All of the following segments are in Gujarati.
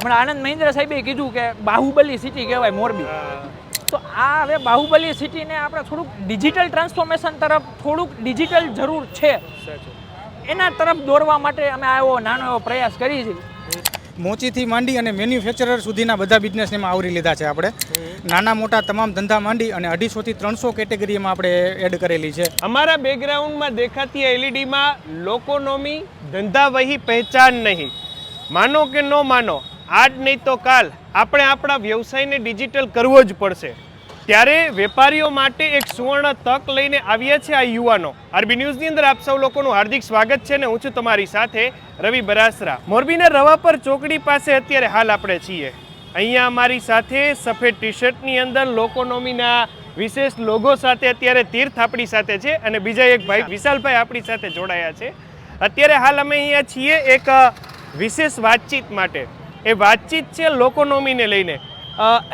હમણાં આનંદ મહિન્દ્ર સાહેબે કીધું કે બાહુબલી સિટી કહેવાય મોરબી. તો આ હવે બાહુબલી સિટીને આપણે થોડુંક ડિજિટલ ટ્રાન્સફોર્મેશન તરફ થોડુંક ડિજિટલ જરૂર છે. એના તરફ દોરવા માટે અમે આવો નાનો એવો પ્રયાસ કરીએ છીએ મોચીથી માંડી અને મેન્યુફેક્ચરર સુધીના બધા બિઝનેસને એમાં આવરી લીધા છે આપણે. નાના મોટા તમામ ધંધા માંડી અને અઢીસોથી ત્રણસો કેટેગરીમાં આપણે એડ કરેલી છે. અમારા બેકગ્રાઉન્ડમાં દેખાતી એલઈડીમાં લોકોનોમી ધંધા વહી પહેચાન નહીં. માનો કે ન માનો આજ નહીં તો કાલ. આપણે આપણા વ્યવસાયને ડિજિટલ કરવો જ પડશે. ત્યારે વેપારીઓ માટે એક સુવર્ણ તક લઈને આવ્યા છે આ યુવાનો. આરબી ન્યૂઝની અંદર આપ સૌ લોકોનું હાર્દિક સ્વાગત છે ને હું છું તમારી સાથે રવિ બરાસરા. મોરબીના રવાપર ચોકડી પાસે અત્યારે હાલ આપણે છીએ. અહીંયા અમારી સાથે સફેદ ટી શર્ટની અંદર લોકોનોમીના વિશેષ લોગો સાથે અત્યારે તીર્થ આપણી સાથે છે અને બીજા એક ભાઈ વિશાલભાઈ આપણી સાથે જોડાયા છે. અત્યારે હાલ અમે અહીંયા છીએ એક વિશેષ વાતચીત માટે. એ વાતચીત છે લોકોનોમીને લઈને.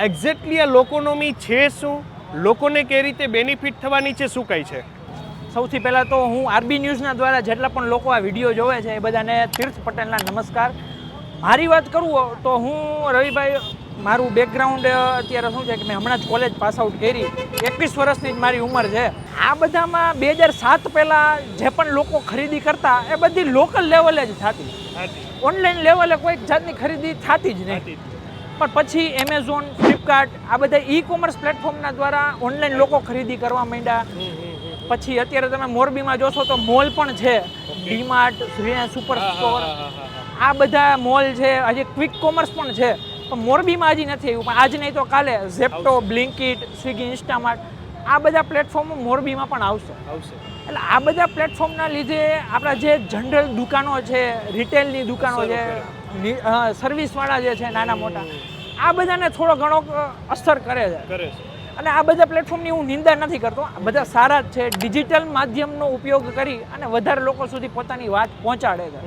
એક્ઝેક્ટલી આ લોકોનોમી છે શું? લોકોને કઈ રીતે બેનિફિટ થવાની છે, શું કઈ છે? સૌથી પહેલાં તો હું આરબી ન્યૂઝના દ્વારા જેટલા પણ લોકો આ વીડિયો જોવે છે એ બધાને તીર્થ પટેલના નમસ્કાર. મારી વાત કરું તો હું રવિભાઈ મારું બેકગ્રાઉન્ડ અત્યારે શું છે કે મેં હમણાં જ કોલેજ પાસ આઉટ કરી. એકવીસ વર્ષની જ મારી ઉંમર છે. આ બધામાં બે હજાર સાત પહેલાં જે પણ લોકો ખરીદી કરતા એ બધી લોકલ લેવલે જ થતી. ઓનલાઈન લેવલે કોઈક જાતની ખરીદી થતી જ નહીં. પણ પછી એમેઝોન ફ્લિપકાર્ટ આ બધા ઈ કોમર્સ પ્લેટફોર્મના દ્વારા ઓનલાઈન લોકો ખરીદી કરવા માંડ્યા. પછી અત્યારે તમે મોરબીમાં જોશો તો મોલ પણ છે. ડીમાર્ટ સુપર સ્ટોર આ બધા મોલ છે. હજી ક્વિક કોમર્સ પણ છે. પણ મોરબીમાં હજી નથી આવ્યું પણ આજ નહીં તો કાલે ઝેપ્ટો બ્લિંકિટ સ્વિગી ઇન્સ્ટામાર્ટ આ બધા પ્લેટફોર્મ મોરબીમાં પણ આવશે. આવશે. એટલે આ બધા પ્લેટફોર્મના લીધે આપણા જે જનરલ દુકાનો છે રિટેલની દુકાનો છે સર્વિસવાળા જે છે નાના મોટા આ બધાને થોડો ઘણો અસર કરે છે. કરે છે. અને આ બધા પ્લેટફોર્મની હું નિંદા નથી કરતો આ બધા સારા જ છે. ડિજિટલ માધ્યમનો ઉપયોગ કરી અને વધારે લોકો સુધી પોતાની વાત પહોંચાડે છે.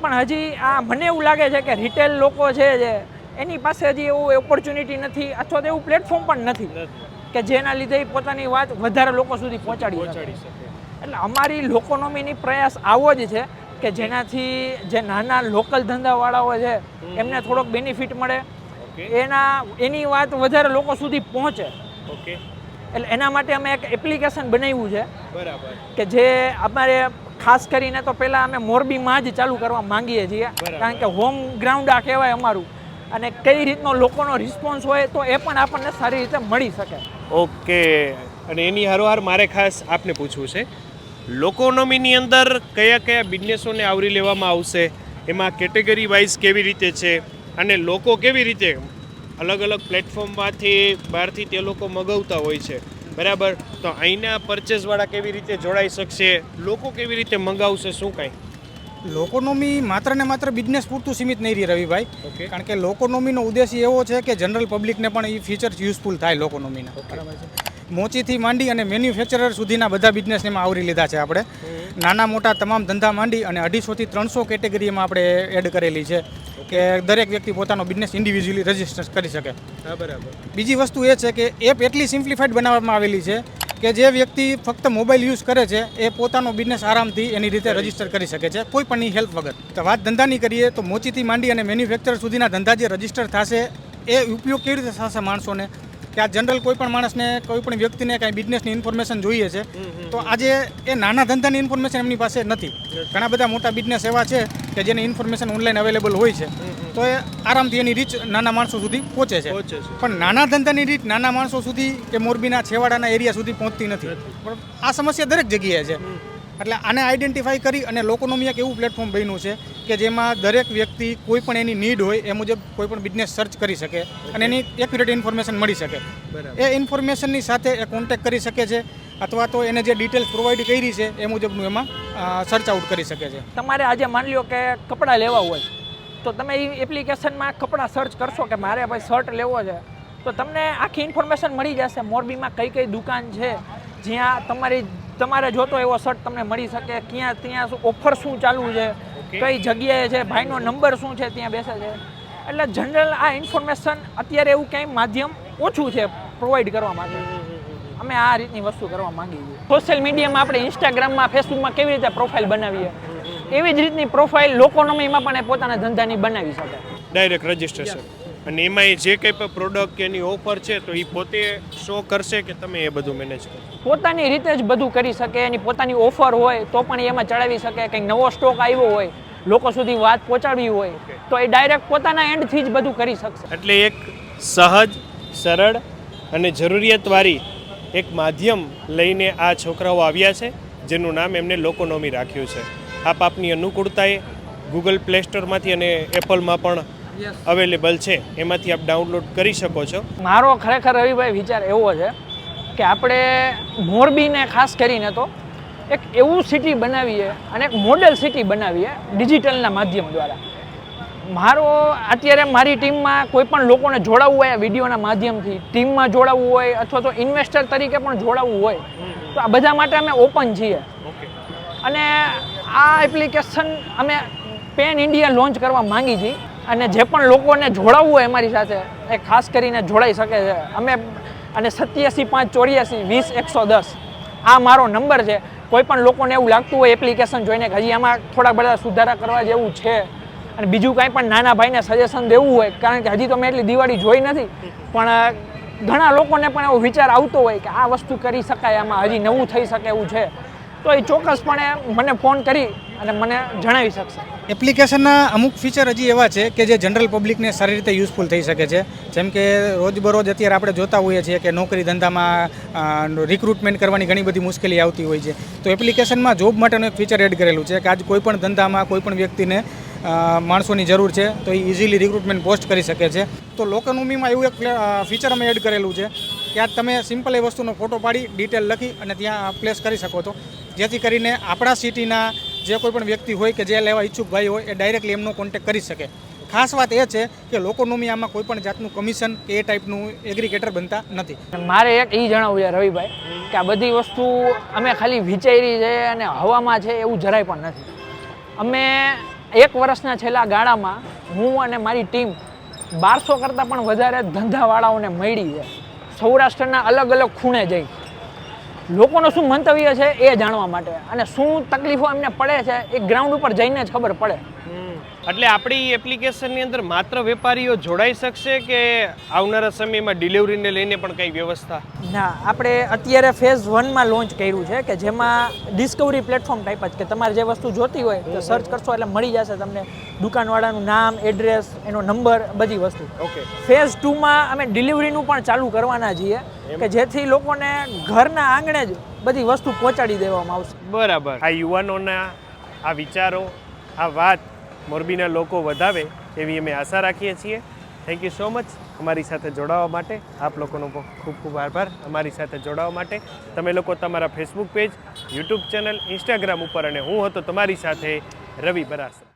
પણ હજી આ મને એવું લાગે છે કે રિટેલ લોકો છે જે એની પાસે હજી એવું ઓપોર્ચ્યુનિટી નથી. અથવા તો એવું પ્લેટફોર્મ પણ નથી કે જેના લીધે એ પોતાની વાત વધારે લોકો સુધી પહોંચાડી શકે. પહોંચાડી શકે. એટલે અમારી લોકોનોમીની પ્રયાસ આવો જ છે કે જેનાથી જે નાના લોકલ ધંધાવાળાઓ છે એમને થોડોક બેનિફિટ મળે. એના એની વાત વધારે લોકો સુધી પહોંચે. ઓકે એટલે એના માટે અમે એક એપ્લિકેશન બનાવ્યું છે બરાબર. કે જે અમારે ખાસ કરીને તો પહેલાં અમે મોરબીમાં જ ચાલુ કરવા માંગીએ છીએ. કારણ કે હોમ ગ્રાઉન્ડ આ કહેવાય અમારું. અને કઈ રીતનો લોકોનો રિસ્પોન્સ હોય તો એ પણ આપણને સારી રીતે મળી શકે. ઓકે. અને એની હારોહાર મારે ખાસ આપને પૂછવું છે, લોકોનોમીની અંદર કયા કયા બિઝનેસોને આવરી લેવામાં આવશે, એમાં કેટેગરી વાઇઝ કેવી રીતે છે, અને લોકો કેવી રીતે અલગ અલગ પ્લેટફોર્મમાંથી બહારથી તે લોકો મગાવતા હોય છે, બરાબર? તો અહીંના પરચેસવાળા કેવી રીતે જોડાઈ શકશે, લોકો કેવી રીતે મંગાવશે, શું કાંઈ? લોકોનોમી માત્ર ને માત્ર બિઝનેસ પૂરતું સીમિત નહીં રહી રવિભાઈ. કારણ કે લોકોનોમીનો ઉદ્દેશ્ય એવો છે કે જનરલ પબ્લિકને પણ એ ફીચર્સ યુઝફુલ થાય લોકોનોમીના. બરાબર છે. મોચીથી માંડી અને મેન્યુફેક્ચરર સુધીના બધા બિઝનેસને એમાં આવરી લીધા છે આપણે. નાના મોટા તમામ ધંધા માંડી અને અઢીસોથી ત્રણસો કેટેગરીમાં આપણે એડ કરેલી છે કે દરેક વ્યક્તિ પોતાનો બિઝનેસ ઇન્ડિવિજ્યુઅલી રજિસ્ટર કરી શકે. બરાબર. બીજી વસ્તુ એ છે કે એપ એટલી સિમ્પ્લિફાઈડ બનાવવામાં આવેલી છે કે જે વ્યક્તિ ફક્ત મોબાઈલ યુઝ કરે છે એ પોતાનો બિઝનેસ આરામથી એની રીતે રજિસ્ટર કરી શકે છે કોઈ પણની હેલ્પ વગર. તો વાત ધંધાની કરીએ તો મોચીથી માંડી અને મેન્યુફેક્ચર સુધીના ધંધા જે રજિસ્ટર થશે એ ઉપયોગ કેવી રીતે થશે માણસોને? કે આ જનરલ કોઈ પણ માણસને કોઈ પણ વ્યક્તિને કાંઈ બિઝનેસની ઇન્ફોર્મેશન જોઈએ છે તો આજે એ નાના ધંધાની ઇન્ફોર્મેશન એમની પાસે નથી. ઘણા બધા મોટા બિઝનેસ એવા છે કે જેની ઇન્ફોર્મેશન ઓનલાઈન અવેલેબલ હોય છે. તો એ આરામથી એની રીચ નાના માણસો સુધી પહોંચે છે. પણ નાના ધંધાની રીત નાના માણસો સુધી કે મોરબીના છેવાડાના એરિયા સુધી પહોંચતી નથી. પણ આ સમસ્યા દરેક જગ્યાએ છે. એટલે આને આઈડેન્ટિફાઈ કરી અને લોકોનોમી એક એવું પ્લેટફોર્મ બન્યું છે કે જેમાં દરેક વ્યક્તિ કોઈ પણ એની નીડ હોય એ મુજબ કોઈ પણ બિઝનેસ સર્ચ કરી શકે અને એની એક્યુરેટ ઇન્ફોર્મેશન મળી શકે. બરાબર. એ ઇન્ફોર્મેશનની સાથે એ કોન્ટેક્ટ કરી શકે છે અથવા તો એને જે ડિટેલ્સ પ્રોવાઈડ કરી છે એ મુજબનું એમાં સર્ચ આઉટ કરી શકે છે. તમારે આજે માની લ્યો કે કપડાં લેવા હોય તો તમે એ એપ્લિકેશનમાં કપડાં સર્ચ કરશો કે મારે ભાઈ શર્ટ લેવો છે તો તમને આખી ઇન્ફોર્મેશન મળી જશે. મોરબીમાં કઈ કઈ દુકાન છે જ્યાં તમારી તમારે જોતો એવો શર્ટ તમને મળી શકે ક્યાં ત્યાં શું ઓફર શું ચાલુ છે કઈ જગ્યાએ છે ભાઈનો નંબર શું છે ત્યાં બેસે છે. એટલે જનરલ આ ઇન્ફોર્મેશન અત્યારે એવું ક્યાંય માધ્યમ ઓછું છે પ્રોવાઈડ કરવા માટે. અમે આ રીતની વસ્તુ કરવા માંગીએ છીએ. સોશિયલ મીડિયામાં આપણે ઇન્સ્ટાગ્રામમાં ફેસબુકમાં કેવી રીતે પ્રોફાઇલ બનાવીએ? એવી જ રીતની પ્રોફાઇલ લોકોનોમીમાં પણ પોતાના ધંધાની બનાવી શકે. ડાયરેક્ટ રજીસ્ટ્રેશન અને એમાં જે કંઈ પણ પ્રોડક્ટ કે એની ઓફર છે તો એ પોતે શો કરશે કે તમે એ બધું મેનેજ કરો. પોતાની રીતે જ બધું કરી શકે એની પોતાની ઓફર હોય તો પણ એમાં ચડાવી શકે કંઈક નવો સ્ટોક આવ્યો હોય લોકો સુધી વાત પહોંચાડવી હોય તો એ ડાયરેક્ટ પોતાના એન્ડથી જ બધું કરી શકશે. એટલે એક સહજ સરળ અને જરૂરિયાતવાળી એક માધ્યમ લઈને આ છોકરાઓ આવ્યા છે જેનું નામ એમને લોકોનોમી રાખ્યું છે. આપ આપની અનુકૂળતાએ ગૂગલ પ્લે સ્ટોરમાંથી અને એપલમાં પણ અવેલેબલ છે. એમાંથી આપ ડાઉનલોડ કરી શકો છો. મારો ખરેખર રવિભાઈ વિચાર એવો છે કે આપણે મોરબીને ખાસ કરીને તો એક એવું સિટી બનાવીએ અને એક મોડેલ સિટી બનાવીએ ડિજિટલના માધ્યમ દ્વારા. મારો અત્યારે મારી ટીમમાં કોઈ પણ લોકોને જોડાવવું હોય વિડીયોના માધ્યમથી ટીમમાં જોડાવવું હોય અથવા તો ઇન્વેસ્ટર તરીકે પણ જોડાવવું હોય તો આ બધા માટે અમે ઓપન છીએ. ઓકે અને આ એપ્લિકેશન અમે પેન ઇન્ડિયા લોન્ચ કરવા માંગી છીએ. અને જે પણ લોકોને જોડાવવું હોય અમારી સાથે, એ ખાસ કરીને જોડાઈ શકે છે. અમે અને સત્યાસી પાંચ ચોર્યાસી વીસ એકસો દસ, આ મારો નંબર છે. કોઈ પણ લોકોને એવું લાગતું હોય એપ્લિકેશન જોઈને કે હજી આમાં થોડા બધા સુધારા કરવા જેવું છે, અને બીજું કાંઈ પણ નાના ભાઈને સજેશન દેવું હોય, કારણ કે હજી તો મેં એટલી દિવાળી જોઈ નથી, પણ ઘણા લોકોને પણ એવો વિચાર આવતો હોય કે આ વસ્તુ કરી શકાય, આમાં હજી નવું થઈ શકે એવું છે. તો એ ચોક્કસપણે મને ફોન કરી અને મને જણાવી શકશે. એપ્લિકેશનના અમુક ફીચર હજી એવા છે કે જે જનરલ પબ્લિકને સારી રીતે યુઝફુલ થઈ શકે છે. જેમ કે રોજબરોજ અત્યારે આપણે જોતા હોઈએ છીએ કે નોકરી ધંધામાં રિક્રુટમેન્ટ કરવાની ઘણી બધી મુશ્કેલી આવતી હોય છે. તો એપ્લિકેશનમાં જોબ માટેનું એક ફીચર એડ કરેલું છે કે આજ કોઈપણ ધંધામાં કોઈ પણ વ્યક્તિને માણસોની જરૂર છે તો એ ઇઝીલી રિક્રુટમેન્ટ પોસ્ટ કરી શકે છે. તો લોકનોમીમાં એવું એક ફીચર અમે એડ કરેલું છે કે આજ તમે સિમ્પલ એ વસ્તુનો ફોટો પાડી ડિટેલ લખી અને ત્યાં પ્લેસ કરી શકો છો. જેથી કરીને આપણા સિટીના જે કોઈ પણ વ્યક્તિ હોય કે જે લેવા ઈચ્છુક ભાઈ હોય, એ ડાયરેક્ટલી એમનો કોન્ટેક્ટ કરી શકે. ખાસ વાત એ છે કે લોકોનોમી આમાં કોઈ પણ જાતનું કમિશન કે એ ટાઈપનું એગ્રીગેટર બનતા નથી. મારે એક એ જણાવવું છે રવિભાઈ, કે આ બધી વસ્તુ અમે ખાલી વિચારી છે અને હવામાં છે એવું જરાય પણ નથી. અમે એક વર્ષના છેલ્લા ગાળામાં હું અને મારી ટીમ બારસો કરતાં પણ વધારે ધંધાવાળાઓને મળી છે. સૌરાષ્ટ્રના અલગ અલગ ખૂણે જઈ. લોકોનું શું મંતવ્ય છે એ જાણવા માટે. અને શું તકલીફો એમને પડે છે એ ગ્રાઉન્ડ ઉપર જઈને જ ખબર પડે. એટલે આપણી એપ્લિકેશનની અંદર માત્ર વેપારીઓ જોડાઈ શકશે કે આવનારા સમયમાં ડિલિવરીને લઈને પણ કંઈ વ્યવસ્થા? ના આપણે અત્યારે ફેઝ વનમાં લોન્ચ કર્યું છે કે જેમાં ડિસ્કવરી પ્લેટફોર્મ ટાઈપ જ કે તમારે જે વસ્તુ જોતી હોય તો સર્ચ કરશો એટલે મળી જશે તમને. દુકાનવાળાનું નામ એડ્રેસ એનો નંબર બધી વસ્તુ. ઓકે. ફેઝ ટુમાં અમે ડિલિવરીનું પણ ચાલુ કરવાના છીએ કે જેથી લોકોને ઘરના આંગણે જ બધી વસ્તુ પહોંચાડી દેવામાં આવશે. બરાબર. આ યુવાનોના આ વિચારો આ વાત મોરબીના લોકો વધાવે એવી અમે આશા રાખીએ છીએ. થેન્ક યુ સો મચ અમારી સાથે જોડાવા માટે આપ લોકોનો ખૂબ ખૂબ આભાર. અમારી સાથે જોડાવા માટે તમે લોકો તમારા Facebook page YouTube channel Instagram ઉપર અને હું હતો તમારી સાથે રવિ બરાસરા